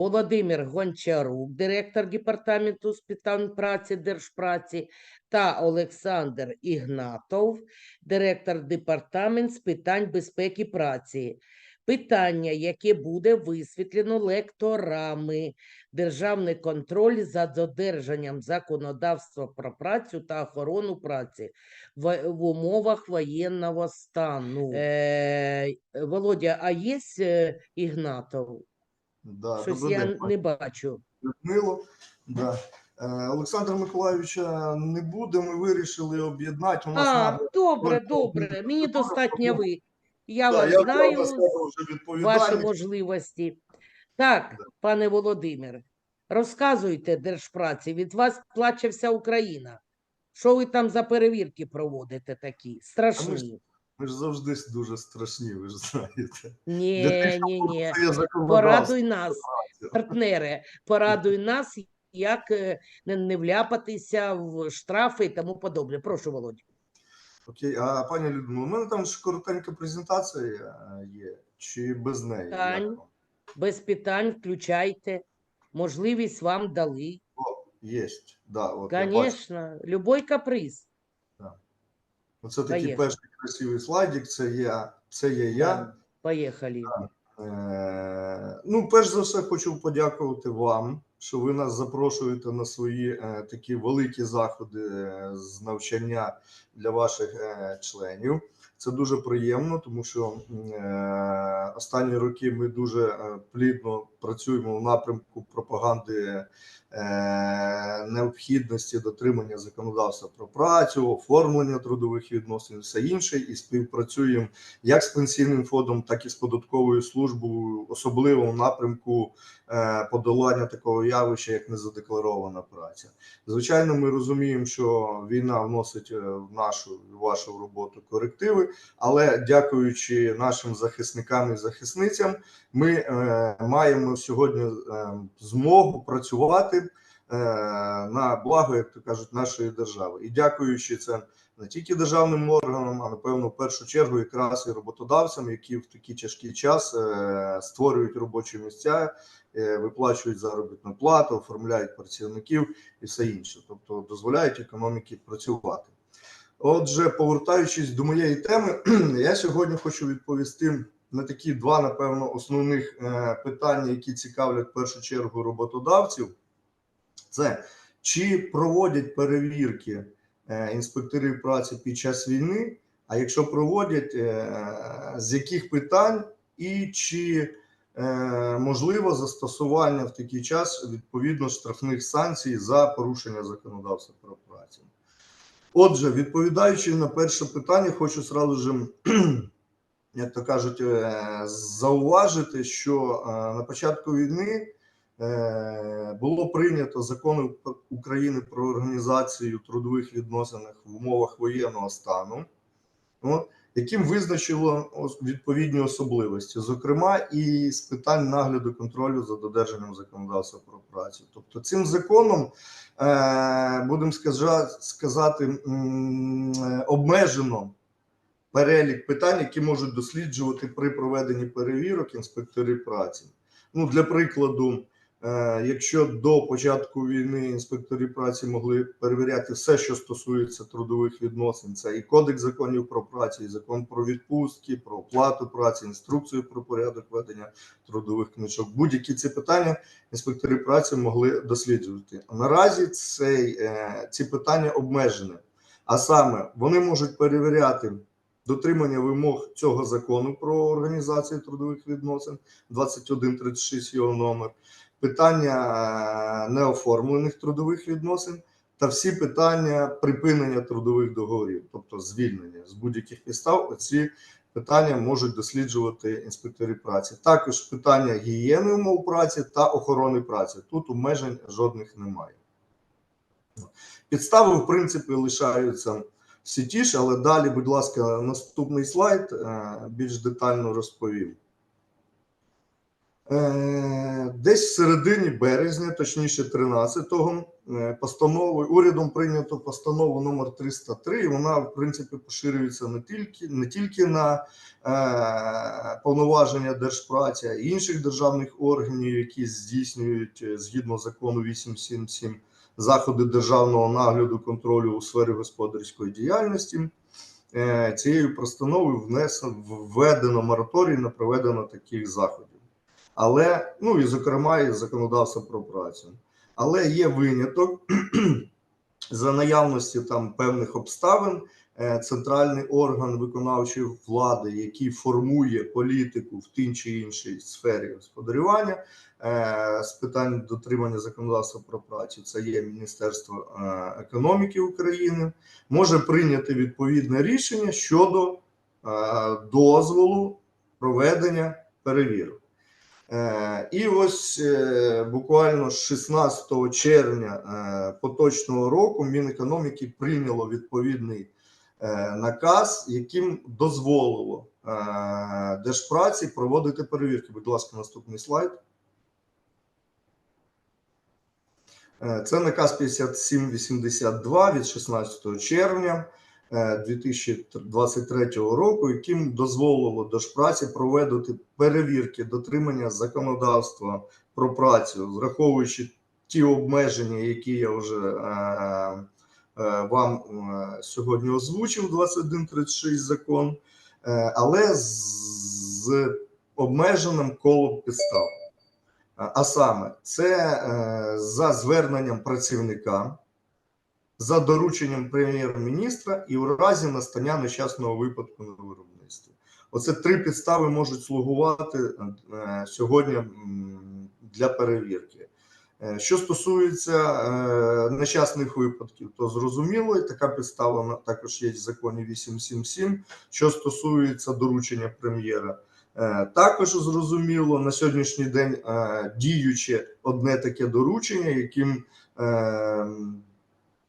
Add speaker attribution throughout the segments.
Speaker 1: Володимир Гончарук, директор департаменту з питань праці Держпраці, та Олександр Ігнатов, директор департамент з питань безпеки праці. Питання, яке буде висвітлено лекторами, державний контроль за додержанням законодавства про працю та охорону праці в, в умовах воєнного стану. Е, Володя, а є е, Ігнатов?
Speaker 2: Да,
Speaker 1: Щось я
Speaker 2: день,
Speaker 1: не бачу.
Speaker 2: Людмило. Да. Е, Олександра Миколайовича не буде. Ми вирішили об'єднати. Нас
Speaker 1: А,
Speaker 2: набір-
Speaker 1: добре, добре. Мені достатньо ви. Я
Speaker 2: Да,
Speaker 1: вас
Speaker 2: я
Speaker 1: знаю, ваші можливості. Так, пане Володимир, розказуйте Держпраці, від вас плаче вся Україна. Що ви там за перевірки проводите такі? Страшні.
Speaker 2: Ми ж завжди дуже страшні, ви ж знаєте.
Speaker 1: Ні,
Speaker 2: тих,
Speaker 1: ні, ні. Порадуй нас, партнери, порадуй нас, як е, не, вляпатися в штрафи і тому подобне. Прошу, Володя.
Speaker 2: Окей, а пані Людмила, у мене там ж коротенька презентація е, є, чи без неї?
Speaker 1: Тань.
Speaker 2: Як вам?
Speaker 1: Без питань включайте. Можливість вам дали.
Speaker 2: Єсть, да, от.
Speaker 1: Звісно, любой каприз.
Speaker 2: Оце такий
Speaker 1: Поїхали.
Speaker 2: перший красивий слайдик, це я, це є я.
Speaker 1: Поїхали.
Speaker 2: Е, Ну, перш за все, хочу подякувати вам, що ви нас запрошуєте на свої е, такі великі заходи е, з навчання для ваших е, членів. Це дуже приємно, тому що е, останні роки ми дуже плідно працюємо в напрямку пропаганди необхідності дотримання законодавства про працю, оформлення трудових відносин, все інше, і співпрацюємо як з пенсійним фондом, так і з податковою службою, особливо в напрямку е, подолання такого явища, як незадекларована праця. Звичайно, ми розуміємо, що війна вносить е, в нашу і вашу роботу корективи, але дякуючи нашим захисникам і захисницям, ми е, маємо сьогодні е, змогу працювати е, на благо, як то кажуть, нашої держави. І дякуючи це не тільки державним органам, а напевно в першу чергу якраз і роботодавцям, які в такий тяжкий час е, створюють робочі місця, е, виплачують заробітну плату, оформляють працівників і все інше, тобто дозволяють економіці працювати. Отже, повертаючись до моєї теми, я сьогодні хочу відповісти на такі два, напевно, основних е, питання, які цікавлять в першу чергу роботодавців. Це чи проводять перевірки е, інспекторів праці під час війни, а якщо проводять, е, з яких питань і чи е, можливо застосування в такий час відповідно штрафних санкцій за порушення законодавства про працю. Отже, відповідаючи на перше питання, хочу сразу же, як то кажуть, зауважити, що на початку війни було прийнято закон України про організацію трудових відносин в умовах воєнного стану, яким визначило відповідні особливості, зокрема і з питань нагляду контролю за додержанням законодавства про працю. Тобто, цим законом е, будемо сказати, е, обмежено перелік питань, які можуть досліджувати при проведенні перевірок інспектори праці. Ну, для прикладу, е, якщо до початку війни інспектори праці могли перевіряти все, що стосується трудових відносин, це і кодекс законів про працю, і закон про відпустки, про оплату праці, інструкцію про порядок ведення трудових книжок. Будь-які ці питання інспектори праці могли досліджувати. Наразі цей, е, ці питання обмежені, а саме вони можуть перевіряти дотримання вимог цього закону про організацію трудових відносин 2136 його номер, питання е, неоформлених трудових відносин та всі питання припинення трудових договорів, тобто звільнення з будь-яких підстав. Ці питання можуть досліджувати інспектори праці. Також питання гігієни умов праці та охорони праці. Тут обмежень жодних немає. Підстави, в принципі, лишаються всі ті ж, але далі, будь ласка, наступний слайд е, більш детально розповім. Е, Десь в середині березня, точніше 13-го, е, постановою урядом прийнято постанову номер 303. і Вона, в принципі, поширюється не тільки не тільки на е, повноваження держпраці, а й інших державних органів, які здійснюють е, згідно закону 877 заходи державного нагляду контролю у сфері господарської діяльності. Е, Цією постановою внесено введено мораторій на проведення таких заходів. Але, ну і зокрема, і законодавство про працю. Але є виняток за наявності там певних обставин. е, Центральний орган виконавчої влади, який формує політику в тій чи іншій сфері господарювання е, з питань дотримання законодавства про працю, це є Міністерство е, економіки України, може прийняти відповідне рішення щодо дозволу проведення перевірок. Е, І ось е, буквально з 16 червня е, поточного року Мінекономіки прийняло відповідний наказ, яким дозволило Держпраці проводити перевірки. Будь ласка, наступний слайд. Це наказ 5782 від 16 червня 2023 року, яким дозволило Держпраці проводити перевірки дотримання законодавства про працю, враховуючи ті обмеження, які я вже е, е, вам е, сьогодні озвучив 2136 закон, е, але з, обмеженим колом підстав. А саме, це е, за зверненням працівника, за дорученням прем'єр-міністра і у разі настання нещасного випадку на виробництві. Оце три підстави можуть слугувати е, сьогодні для перевірки. Е, Що стосується е, нещасних випадків, то зрозуміло, і така підстава також є в законі 877. Що стосується доручення прем'єра, Також зрозуміло на сьогоднішній день діюче одне таке доручення, яким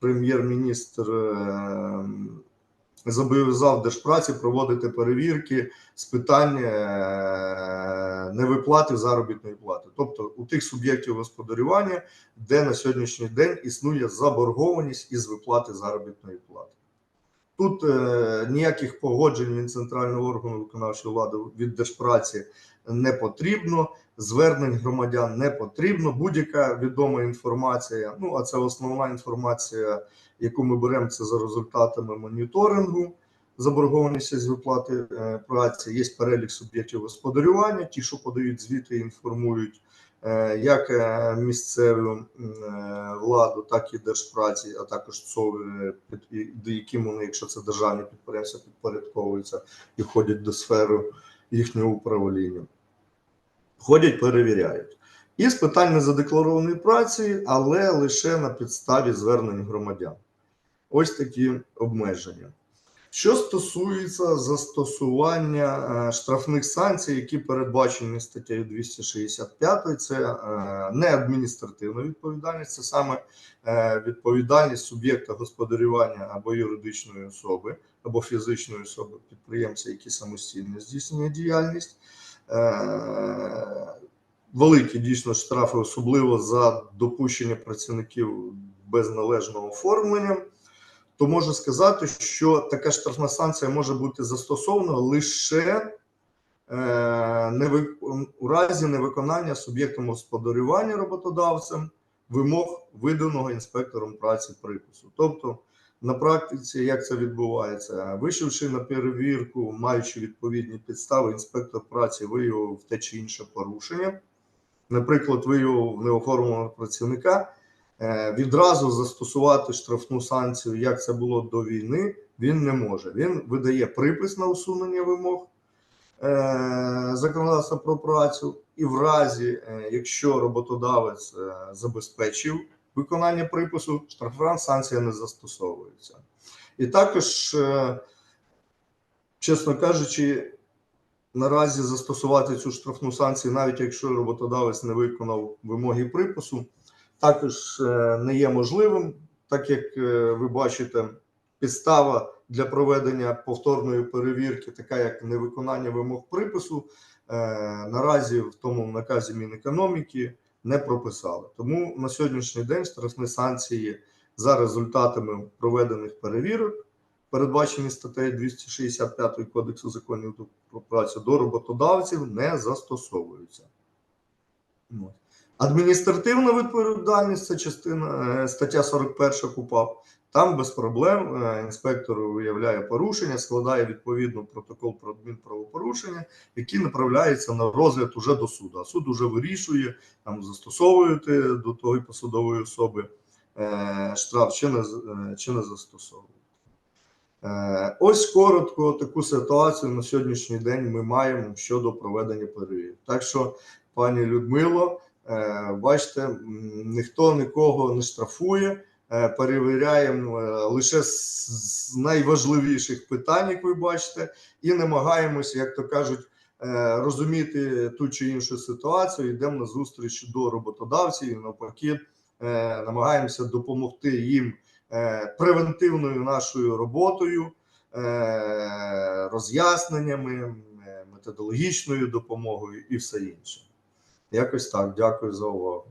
Speaker 2: прем'єр-міністр е, зобов'язав держпраці проводити перевірки з питань е, невиплати заробітної плати, тобто у тих суб'єктів господарювання, де на сьогоднішній день існує заборгованість із виплати заробітної плати. Тут е, ніяких погоджень від центрального органу виконавчої влади від держпраці не потрібно, звернень громадян не потрібно. Будь-яка відома інформація. Ну а це основна інформація, яку ми беремо це за результатами моніторингу. Заборгованості з виплати е, праці є перелік суб'єктів господарювання, ті, що подають звіти, інформують е, як е, місцеву владу, так і держпраці, а також і- до яким вони, якщо це державні підприємства, підпорядковуються і входять до сфери їхнього управління. Ходять, перевіряють. І з питань незадекларованої праці, але лише на підставі звернень громадян. Ось такі обмеження. Що стосується застосування е, штрафних санкцій, які передбачені статтею 265, це е, не адміністративна відповідальність, це саме е, відповідальність суб'єкта господарювання або юридичної особи, або фізичної особи підприємця, які самостійно здійснює діяльність. Е, Великі дійсно штрафи, особливо за допущення працівників без належного оформлення то можу сказати, що така штрафна санкція може бути застосована лише е, у разі невиконання суб'єктом господарювання роботодавцем вимог виданого інспектором праці припису. Тобто, на практиці, як це відбувається, вийшовши на перевірку, маючи відповідні підстави, інспектор праці виявив те чи інше порушення. Наприклад, виявив неоформленого працівника, Е, відразу застосувати штрафну санкцію, як це було до війни, він не може. Він видає припис на усунення вимог е, законодавства про працю, і в разі, е, якщо роботодавець забезпечив виконання припису, штрафна санкція не застосовується. І також, е, чесно кажучи, наразі застосувати цю штрафну санкцію, навіть якщо роботодавець не виконав вимоги припису, також е, не є можливим, так як е, ви бачите, підстава для проведення повторної перевірки, така як невиконання вимог припису, наразі в тому наказі Мінекономіки не прописали. Тому на сьогоднішній день штрафні санкції за результатами проведених перевірок, передбачені статтею 265 Кодексу законів про працю до роботодавців, не застосовуються. Адміністративна відповідальність це частина е, стаття 41 КУПАП. Там без проблем е, інспектор виявляє порушення, складає відповідно протокол про адмінправопорушення, який направляється на розгляд уже до суду. А суд уже вирішує, там застосовуєте до тої посадової особи е, штраф чи не, е, чи не застосовуєте. Е, Ось коротко таку ситуацію на сьогоднішній день ми маємо щодо проведення перевірок. Так що, пані Людмило, бачите, ніхто нікого не штрафує. Е, Перевіряємо е, лише з найважливіших питань, як ви бачите, і намагаємося, як то кажуть, е, розуміти ту чи іншу ситуацію. Йдемо на зустріч до роботодавців і навпаки, намагаємося допомогти їм превентивною нашою роботою, роз'ясненнями, методологічною допомогою і все інше. Якось так. Дякую за увагу.